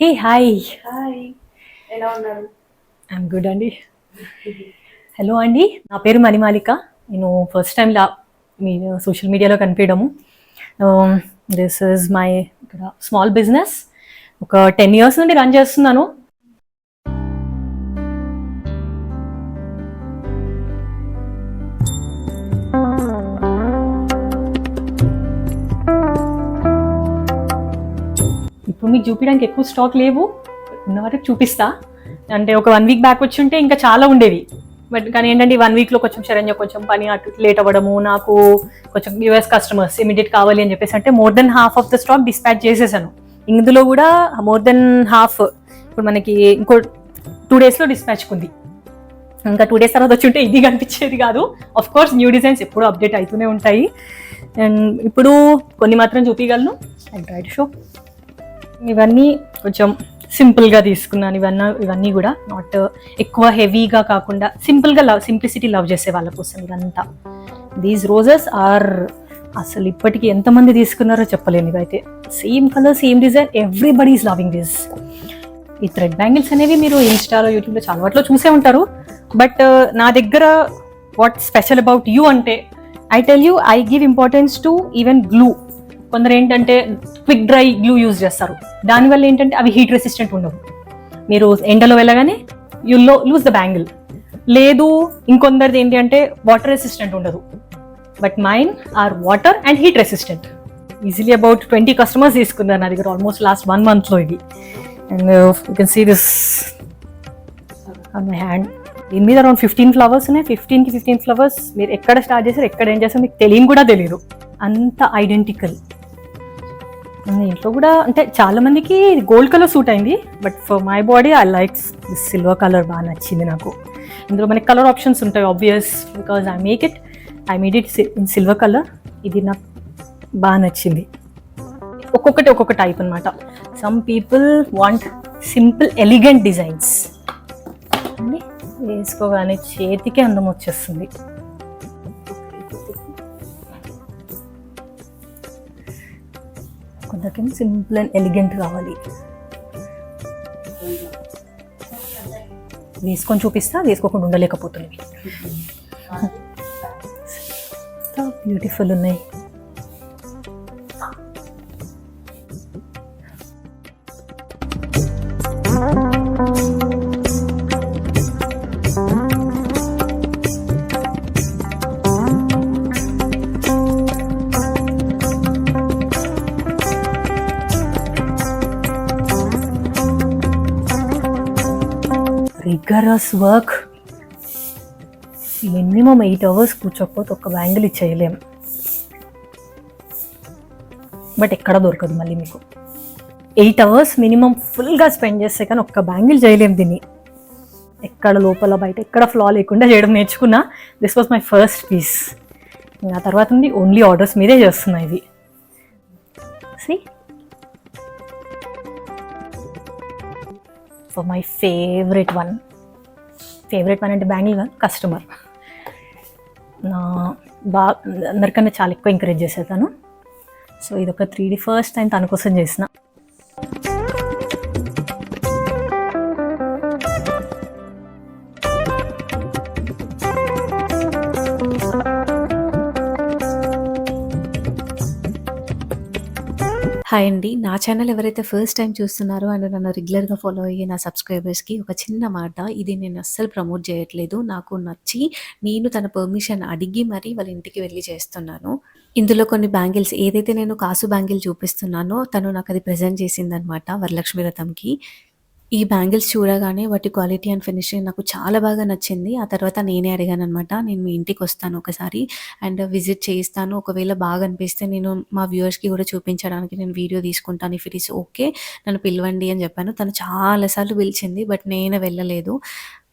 అండి hi. Hi. ఎలా ఉన్నారు? ఐఎమ్ గుడ్ అండి. హలో అండి. నా పేరు మణిమాలిక. నేను ఫస్ట్ టైం లా మీ సోషల్ మీడియాలో కనిపించడము. దిస్ ఇస్ మై ఇక్కడ స్మాల్ బిజినెస్ ఒక టెన్ ఇయర్స్ నుండి రన్ చేస్తున్నాను. మీకు చూపించడానికి ఎక్కువ స్టాక్ లేవు. ఉన్న వరకు చూపిస్తా. అంటే ఒక వన్ వీక్ బ్యాక్ వచ్చి ఉంటే ఇంకా చాలా ఉండేవి. బట్ కానీ ఏంటంటే వన్ వీక్లో కొంచెం శరణ్య కొంచెం పని అటు లేట్ అవ్వడము నాకు కొంచెం యూఎస్ కస్టమర్స్ ఇమీడియట్ కావాలి అని చెప్పేసి అంటే more than half of the stock dispatch చేసేసాను. ఇందులో కూడా మోర్ దెన్ హాఫ్ ఇప్పుడు మనకి ఇంకో టూ డేస్లో డిస్పాచ్ ఉంది ఇంకా టూ డేస్ తర్వాత వచ్చి ఉంటే ఇది కనిపించేది కాదు. ఆఫ్ కోర్స్ న్యూ డిజైన్స్ ఎప్పుడు అప్డేట్ అవుతూనే ఉంటాయి. అండ్ ఇప్పుడు కొన్ని మాత్రం చూపించగలను ఐ ట్రై టు షో ఇవన్నీ కొంచెం సింపుల్గా తీసుకున్నాను. ఇవన్నీ ఇవన్నీ కూడా నాట్ ఎక్కువ హెవీగా కాకుండా సింపుల్గా లవ్ సింప్లిసిటీ లవ్ చేసే వాళ్ళ కోసం ఇదంతా. దీస్ రోజెస్ ఆర్ అసలు ఇప్పటికి ఎంతమంది తీసుకున్నారో చెప్పలేను ఇవైతే. Same colour same design everybody is loving this ఈ థ్రెడ్ బ్యాంగిల్స్ అనేవి మీరు ఇన్స్టాలో యూట్యూబ్లో చాలా వాటిలో చూసే ఉంటారు. బట్ uh, నా దగ్గర వాట్ స్పెషల్ అబౌట్ యూ అంటే I tell you I give importance to even glue కొందరు ఏంటంటే క్విక్ డ్రై గ్లూ యూజ్ చేస్తారు. దానివల్ల ఏంటంటే అవి హీట్ రెసిస్టెంట్ ఉండవు. మీరు ఎండలో వెళ్ళగానే యు లో లూజ్ ద బ్యాంగిల్ లేదు ఇంకొందరిది ఏంటి అంటే వాటర్ రెసిస్టెంట్ ఉండదు. But mine are water and heat resistant easily about twenty customers తీసుకున్నారు నా దగ్గర ఆల్మోస్ట్ లాస్ట్ వన్ మంత్లో ఇది and you can see this my hand దీని మీద అరౌండ్ ఫిఫ్టీన్ ఫ్లవర్స్ ఉన్నాయి. ఫిఫ్టీన్కి ఫిఫ్టీన్ ఫ్లవర్స్ మీరు ఎక్కడ స్టార్ట్ చేశారు ఎక్కడ ఏం చేస్తారు మీకు తెలియని కూడా తెలియదు అంత ఐడెంటికల్ ఇంట్లో కూడా అంటే చాలా మందికి గోల్డ్ కలర్ సూట్ అయింది but for my body I likes this silver colour బాగా నచ్చింది నాకు. ఇందులో మనకి కలర్ ఆప్షన్స్ ఉంటాయి obvious because I make it I made it in silver colour ఇది నాకు బాగా నచ్చింది. ఒక్కొక్కటి ఒక్కొక్క టైప్ అనమాట some people want simple elegant designs వేసుకోగానే చేతికి అందం వచ్చేస్తుంది. కొంచెం సింపుల్ అండ్ ఎలిగెంట్ కావాలి. వేసుకొని చూపిస్తా వేసుకోకుండా ఉండలేకపోతున్నాయి బ్యూటిఫుల్ ఉన్నాయి. Rigorous work minimum eight hours కూర్చోకపోతే ఒక బ్యాంగిల్ ఇచ్చేయలేం. బట్ ఎక్కడ దొరకదు మళ్ళీ మీకు. ఎయిట్ అవర్స్ మినిమం ఫుల్గా స్పెండ్ చేస్తే కానీ ఒక్క బ్యాంగిల్ చేయలేం దీన్ని. ఎక్కడ లోపల బయట ఎక్కడ ఫ్లా లేకుండా చేయడం నేర్చుకున్నా this was my first piece ఆ తర్వాత నుండి ఓన్లీ ఆర్డర్స్ మీదే చేస్తున్నా ఇవి. See for my favourite one favourite one అంటే బ్యాంగిల్ కాదు కస్టమర్. నా బాగా అందరికన్నా చాలా ఎక్కువ ఎంకరేజ్ చేసేదాను సో ఇది ఒక త్రీ డి ఫస్ట్ టైం తన కోసం చేసిన హాయ్ అండి. నా ఛానల్ ఎవరైతే ఫస్ట్ టైం చూస్తున్నారో అండ్ నన్ను రెగ్యులర్గా ఫాలో అయ్యే నా సబ్స్క్రైబర్స్కి ఒక చిన్న మాట. ఇది నేను అస్సలు ప్రమోట్ చేయట్లేదు. నాకు నచ్చి నేను తన పర్మిషన్ అడిగి మరీ వాళ్ళ ఇంటికి వెళ్ళి చేస్తున్నాను. ఇందులో కొన్ని బ్యాంగిల్స్ ఏదైతే నేను కాసు బ్యాంగిల్ చూపిస్తున్నానో తను నాకు అది ప్రజెంట్ చేసిందనమాట వరలక్ష్మి రథంకి. ఈ బ్యాంగిల్స్ చూడగానే వాటి క్వాలిటీ అండ్ ఫినిషింగ్ నాకు చాలా బాగా నచ్చింది. ఆ తర్వాత నేనే అడిగాను అనమాట నేను మీ ఇంటికి వస్తాను ఒకసారి అండ్ విజిట్ చేయిస్తాను. ఒకవేళ బాగా అనిపిస్తే నేను మా వ్యూవర్స్కి కూడా చూపించడానికి నేను వీడియో తీసుకుంటాను ఇఫ్ ఇట్ ఈస్ ఓకే. నన్ను పిలవండి అని చెప్పాను. తను చాలాసార్లు పిలిచింది బట్ నేను వెళ్ళలేదు.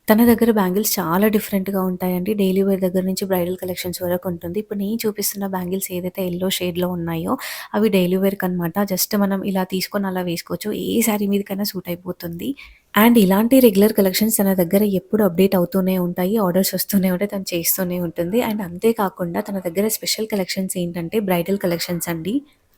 తన దగ్గర బ్యాంగిల్స్ చాలా డిఫరెంట్‌గా ఉంటాయండి. డైలీ వేర్ దగ్గర నుంచి బ్రైడల్ కలెక్షన్స్ వరకు ఉంటుంది. ఇప్పుడు నేను చూపిస్తున్న బ్యాంగిల్స్ ఏదైతే ఎల్లో షేడ్‌లో ఉన్నాయో అవి డైలీ వేర్‌కనమాట. జస్ట్ మనం ఇలా తీసుకొని అలా వేసుకోవచ్చు. ఏ శారీ మీదకైనా సూట్ అయిపోతుంది. అండ్ ఇలాంటి రెగ్యులర్ కలెక్షన్స్ తన దగ్గర ఎప్పుడు అప్డేట్ అవుతూనే ఉంటాయి. ఆర్డర్స్ వస్తూనే ఉంటాయి. తను చేస్తూనే ఉంటుంది. అండ్ అంతే కాకుండా తన దగ్గర స్పెషల్ కలెక్షన్స్ ఏంటంటే బ్రైడల్ కలెక్షన్స్ అండి.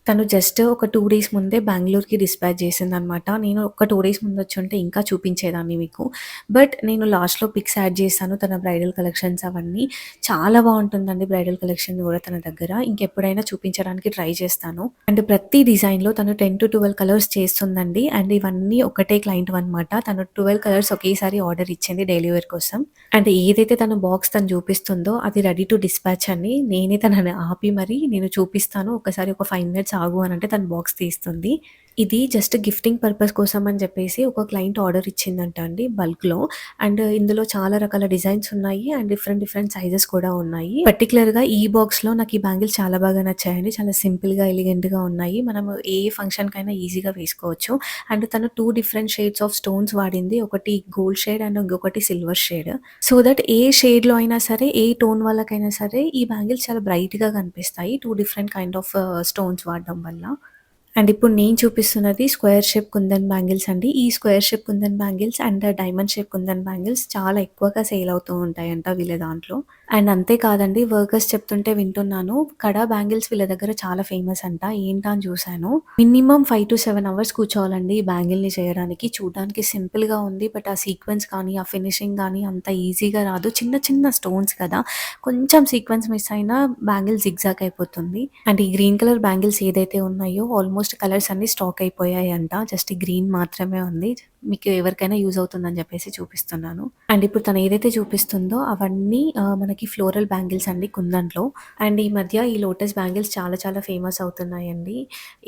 తను జస్ట్ ఒక టూ డేస్ ముందే బెంగళూరుకి డిస్పాచ్ చేసిందనమాట. నేను ఒక టూ డేస్ ముందు వచ్చి ఉంటే ఇంకా చూపించేదాన్ని మీకు. బట్ నేను లాస్ట్లో పిక్స్ యాడ్ చేశాను తన బ్రైడల్ కలెక్షన్స్ అవన్నీ. చాలా బాగుంటుందండి బ్రైడల్ కలెక్షన్ కూడా తన దగ్గర. ఇంకెప్పుడైనా చూపించడానికి ట్రై చేస్తాను. అండ్ ప్రతి డిజైన్లో తను టెన్ టు ట్వెల్వ్ కలర్స్ చేస్తుందండి. అండ్ ఇవన్నీ ఒకటే క్లయింట్ అనమాట తను ట్వెల్వ్ కలర్స్ ఒకేసారి ఆర్డర్ ఇచ్చింది డైలీ వేర్ కోసం. అండ్ ఏదైతే తన బాక్స్ తను చూపిస్తుందో అది రెడీ టు డిస్పాచ్ అని నేనే తనని ఆపి మరి నేను చూపిస్తాను. ఒకసారి ఒక ఫైవ్ మినిట్స్ ఆగు అని అంటే తన బాక్స్ తీస్తుంది. ఇది జస్ట్ గిఫ్టింగ్ పర్పస్ కోసం అని చెప్పేసి ఒక క్లయింట్ ఆర్డర్ ఇచ్చిందంట అండి బల్క్లో అండ్ ఇందులో చాలా రకాల డిజైన్స్ ఉన్నాయి అండ్ డిఫరెంట్ డిఫరెంట్ సైజెస్ కూడా ఉన్నాయి. పర్టికులర్గా ఈ బాక్స్లో నాకు ఈ బ్యాంగిల్స్ చాలా బాగా నచ్చాయండి. చాలా సింపుల్గా ఎలిగెంట్గా ఉన్నాయి. మనం ఏ ఫంక్షన్కైనా ఈజీగా వేసుకోవచ్చు. అండ్ తను two different shades of stones వాడింది. ఒకటి గోల్డ్ షేడ్ అండ్ ఇంకొకటి సిల్వర్ షేడ్ సో దట్ ఏ షేడ్లో అయినా సరే ఏ టోన్ వాళ్ళకైనా సరే ఈ బ్యాంగిల్స్ చాలా బ్రైట్గా కనిపిస్తాయి. Two different kind of stones వాడడం వల్ల. అండ్ ఇప్పుడు నేను చూపిస్తున్నది స్క్వేర్ షేప్ కుందన్ బ్యాంగిల్స్ అండి. ఈ square shape kundan bangles and diamond shape kundan bangles చాలా ఎక్కువగా సేల్ అవుతూ ఉంటాయంట వీళ్ళ దాంట్లో. అండ్ అంతేకాదండి వర్కర్స్ చెప్తుంటే వింటున్నాను కడా బ్యాంగిల్స్ వీళ్ళ దగ్గర చాలా ఫేమస్ అంట ఏంటా అని చూశాను. Minimum five to seven hours కూర్చోవాలండి ఈ బ్యాంగిల్ని చేయడానికి. చూడడానికి సింపుల్గా ఉంది బట్ ఆ సీక్వెన్స్ కానీ ఆ ఫినిషింగ్ కానీ అంత ఈజీగా రాదు. చిన్న చిన్న స్టోన్స్ కదా కొంచెం సీక్వెన్స్ మిస్ అయినా బ్యాంగిల్ జిగ్జాక్ అయిపోతుంది. అండ్ ఈ గ్రీన్ కలర్ బ్యాంగిల్స్ ఏదైతే ఉన్నాయో ఆల్మోస్ట్ కలర్స్ అన్ని స్టాక్ అయిపోయాయి అంట జస్ట్ గ్రీన్ మాత్రమే ఉంది. మీకు ఎవరికైనా యూజ్ అవుతుందని చెప్పేసి చూపిస్తున్నాను. అండ్ ఇప్పుడు తను ఏదైతే చూపిస్తుందో అవన్నీ మనకి ఫ్లోరల్ బ్యాంగిల్స్ అండి కుందంట్లో. అండ్ ఈ మధ్య ఈ లోటస్ బ్యాంగిల్స్ చాలా చాలా ఫేమస్ అవుతున్నాయండి.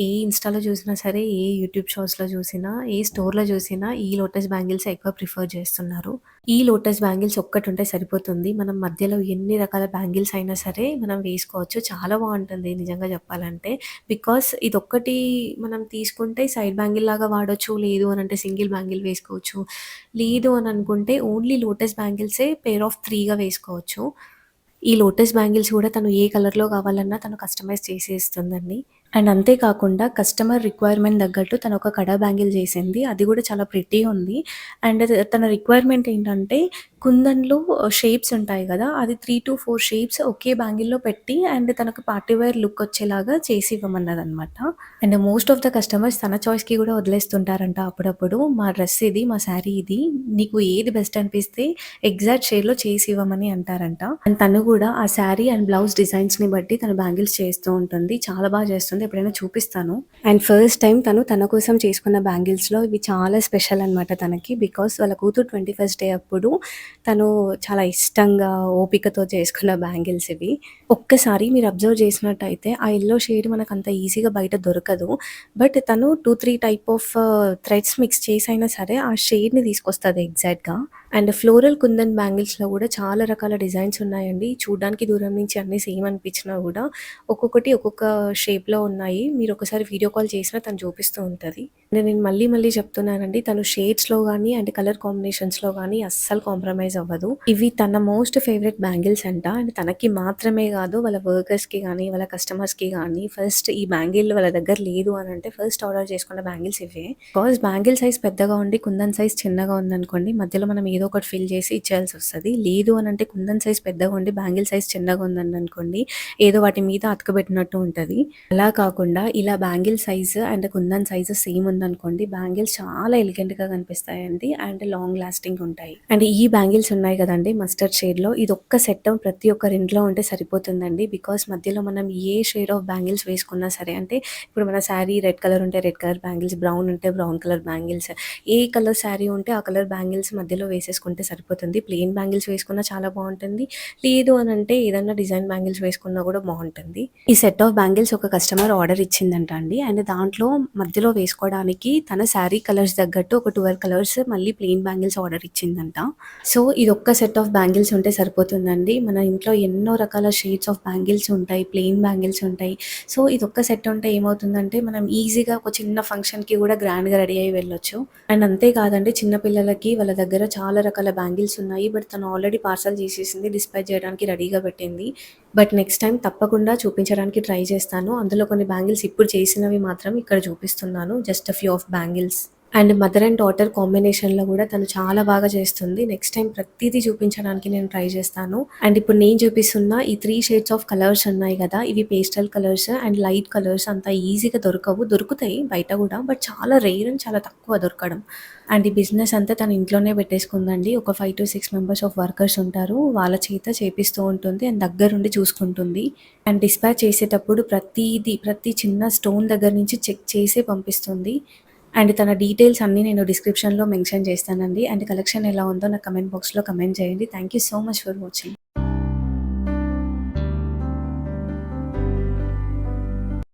ఏ ఇన్స్టాలో చూసినా సరే ఏ యూట్యూబ్ షార్ట్స్లో చూసినా ఏ స్టోర్లో చూసినా ఈ లోటస్ బ్యాంగిల్స్ ఎక్కువ ప్రిఫర్ చేస్తున్నారు. ఈ లోటస్ బ్యాంగిల్స్ ఒక్కటి ఉంటే సరిపోతుంది. మనం మధ్యలో ఎన్ని రకాల బ్యాంగిల్స్ అయినా సరే మనం వేసుకోవచ్చు. చాలా బాగుంటుంది నిజంగా చెప్పాలంటే. బికాస్ ఇది ఒక్కటి మనం తీసుకుంటే సైడ్ బ్యాంగిల్ లాగా వాడచ్చు లేదు అని అంటే సింగిల్ బ్యాంగిల్ వేసుకోవచ్చు. లేదు అని అనుకుంటే ఓన్లీ లోటస్ బ్యాంగిల్సే పేర్ ఆఫ్ త్రీగా వేసుకోవచ్చు. ఈ లోటస్ బ్యాంగిల్స్ కూడా తను ఏ కలర్లో కావాలన్నా తను కస్టమైజ్ చేసి ఇస్తుందండి అండ్ అంతేకాకుండా కస్టమర్ రిక్వైర్మెంట్ తగ్గట్టు తను ఒక కడా బ్యాంగిల్ చేసింది. అది కూడా చాలా ప్రిటీ ఉంది. అండ్ తన రిక్వైర్మెంట్ ఏంటంటే కుందన్లో షేప్స్ ఉంటాయి కదా అది త్రీ టు ఫోర్ షేప్స్ ఒకే బ్యాంగిల్లో పెట్టి అండ్ తనకు పార్టీ వేర్ లుక్ వచ్చేలాగా చేసి ఇవ్వమన్నది అనమాట and most of the customers తన చాయిస్కి కూడా వదిలేస్తుంటారంట అప్పుడప్పుడు. మా డ్రెస్ ఇది మా శారీ ఇది నీకు ఏది బెస్ట్ అనిపిస్తే ఎగ్జాక్ట్ షేడ్లో చేసి ఇవ్వమని అంటారంట. అండ్ తను కూడా ఆ శారీ అండ్ బ్లౌజ్ డిజైన్స్ని బట్టి తన బ్యాంగిల్స్ చేస్తూ ఉంటుంది. చాలా బాగా చేస్తుంది. ఎప్పుడైనా చూపిస్తాను. అండ్ ఫస్ట్ టైం తను తన కోసం చేసుకున్న బ్యాంగిల్స్లో ఇవి చాలా స్పెషల్ అనమాట తనకి. బికాస్ వాళ్ళ కూతురు ట్వంటీ ఫస్ట్ డే అప్పుడు తను చాలా ఇష్టంగా ఓపికతో చేసుకున్న బ్యాంగిల్స్ ఇవి. ఒక్కసారి మీరు అబ్జర్వ్ చేసినట్టయితే ఆ ఎల్లో షేడ్ మనకు అంత ఈజీగా బయట దొరకదు. బట్ తను two three type of threads mix చేసి అయినా సరే ఆ షేడ్ని తీసుకొస్తుంది ఎగ్జాక్ట్గా అండ్ ఫ్లోరల్ కుందన్ బ్యాంగిల్స్లో కూడా చాలా రకాల డిజైన్స్ ఉన్నాయండి. చూడడానికి దూరం నుంచి అన్నీ సేమ్ అనిపించినా కూడా ఒక్కొక్కటి ఒక్కొక్క షేప్లో ఉన్నాయి. మీరు ఒకసారి వీడియో కాల్ చేసినా తను చూపిస్తూ ఉంటుంది. నేను మళ్ళీ మళ్ళీ చెప్తున్నానండి తను షేడ్స్లో కానీ అండ్ కలర్ కాంబినేషన్స్లో కానీ అస్సలు కాంప్రమైజ్ అవ్వదు. ఇవి తన మోస్ట్ ఫేవరెట్ బ్యాంగిల్స్ అంట. అండ్ తనకి మాత్రమే కాదు వాళ్ళ వర్కర్స్కి కానీ వాళ్ళ కస్టమర్స్కి కానీ ఫస్ట్ ఈ బ్యాంగిల్ వాళ్ళ దగ్గర లేదు అని అంటే ఫస్ట్ ఆర్డర్ చేసుకున్న బ్యాంగిల్స్ ఇవే. బికాస్ బ్యాంగిల్ సైజ్ పెద్దగా ఉండి కుందన్ సైజ్ చిన్నగా ఉందనుకోండి మధ్యలో మనం ఏదో ఒకటి ఫిల్ చేసి ఇచ్చేయాల్సి వస్తుంది. లేదు అని అంటే కుందన్ సైజ్ పెద్దగా ఉండి బ్యాంగిల్ సైజ్ చిన్నగా ఉందని అనుకోండి ఏదో వాటి మీద అతకబెట్టినట్టు ఉంటుంది. అలా కాకుండా ఇలా bangle size and kundan size same ఉంది. ఉందనుకోండి బ్యాంగిల్స్ చాలా ఎలిగెంట్గా కనిపిస్తాయండి అండ్ లాంగ్ లాస్టింగ్ ఉంటాయి. అండ్ ఈ బ్యాంగిల్స్ ఉన్నాయి కదండి మస్టర్డ్ షేడ్లో ఇది ఒక్క సెట్ ప్రతి ఒక్కరి ఇంట్లో ఉంటే సరిపోతుందండి. బికాస్ మధ్యలో మనం ఏ షేడ్ ఆఫ్ బ్యాంగిల్స్ వేసుకున్నా సరే అంటే ఇప్పుడు మన శారీ రెడ్ కలర్ ఉంటే రెడ్ కలర్ బ్యాంగిల్స్ బ్రౌన్ ఉంటే బ్రౌన్ కలర్ బ్యాంగిల్స్ ఏ కలర్ శారీ ఉంటే ఆ కలర్ బ్యాంగిల్స్ మధ్యలో వేసేసుకుంటే సరిపోతుంది. ప్లెయిన్ బ్యాంగిల్స్ వేసుకున్నా చాలా బాగుంటుంది. లేదు అని అంటే ఏదైనా డిజైన్ బ్యాంగిల్స్ వేసుకున్నా కూడా బాగుంటుంది. ఈ సెట్ ఆఫ్ బ్యాంగిల్స్ ఒక కస్టమర్ ఆర్డర్ ఇచ్చిందంట అండి అండ్ దాంట్లో మధ్యలో వేసుకోవడానికి తన శారీ కలర్స్ తగ్గట్టు ఒక ట్వెల్వ్ కలర్స్ మళ్ళీ ప్లెయిన్ బ్యాంగిల్స్ ఆర్డర్ ఇచ్చిందంట. సో ఇది ఒక్క సెట్ ఆఫ్ బ్యాంగిల్స్ ఉంటే సరిపోతుందండి. మన ఇంట్లో ఎన్నో రకాల షేడ్స్ ఆఫ్ బ్యాంగిల్స్ ఉంటాయి ప్లెయిన్ బ్యాంగిల్స్ ఉంటాయి. సో ఇది ఒక్క సెట్ ఉంటే ఏమవుతుందంటే మనం ఈజీగా ఒక చిన్న ఫంక్షన్కి కూడా గ్రాండ్గా రెడీ అయ్యి వెళ్ళొచ్చు. అండ్ అంతేకాదండి చిన్న పిల్లలకి వాళ్ళ దగ్గర చాలా రకాల బ్యాంగిల్స్ ఉన్నాయి. బట్ తను ఆల్రెడీ పార్సల్ చేసేసింది డిస్పాచ్ చేయడానికి రెడీగా పెట్టింది. బట్ నెక్స్ట్ టైం తప్పకుండా చూపించడానికి ట్రై చేస్తాను. అందులో కొన్ని బ్యాంగిల్స్ ఇప్పుడు చేసినవి మాత్రం ఇక్కడ చూపిస్తున్నాను. Just few of bangles and mother and daughter కాంబినేషన్లో కూడా తను చాలా బాగా చేస్తుంది. నెక్స్ట్ టైం ప్రతిదీ చూపించడానికి నేను ట్రై చేస్తాను. అండ్ ఇప్పుడు నేను చూపిస్తున్న ఈ త్రీ షేడ్స్ ఆఫ్ కలర్స్ ఉన్నాయి కదా ఇవి pastel colours and light colours అంత ఈజీగా దొరకవు. దొరుకుతాయి బయట కూడా బట్ చాలా రేర్ అండ్ చాలా తక్కువ దొరకడం. అండ్ ఈ బిజినెస్ అంతా తను ఇంట్లోనే పెట్టేసుకుందండి. ఒక five to six members of workers ఉంటారు. వాళ్ళ చేత చేపిస్తూ ఉంటుంది అండ్ దగ్గరుండి చూసుకుంటుంది. అండ్ డిస్పాచ్ చేసేటప్పుడు ప్రతిదీ ప్రతి చిన్న స్టోన్ దగ్గర నుంచి చెక్ చేసే పంపిస్తుంది. అండ్ తన డీటెయిల్స్ అన్నీ నేను డిస్క్రిప్షన్లో మెన్షన్ చేస్తానండి. అండ్ కలెక్షన్ ఎలా ఉందో నాకు కమెంట్ బాక్స్లో కమెంట్ చేయండి. Thank you so much for watching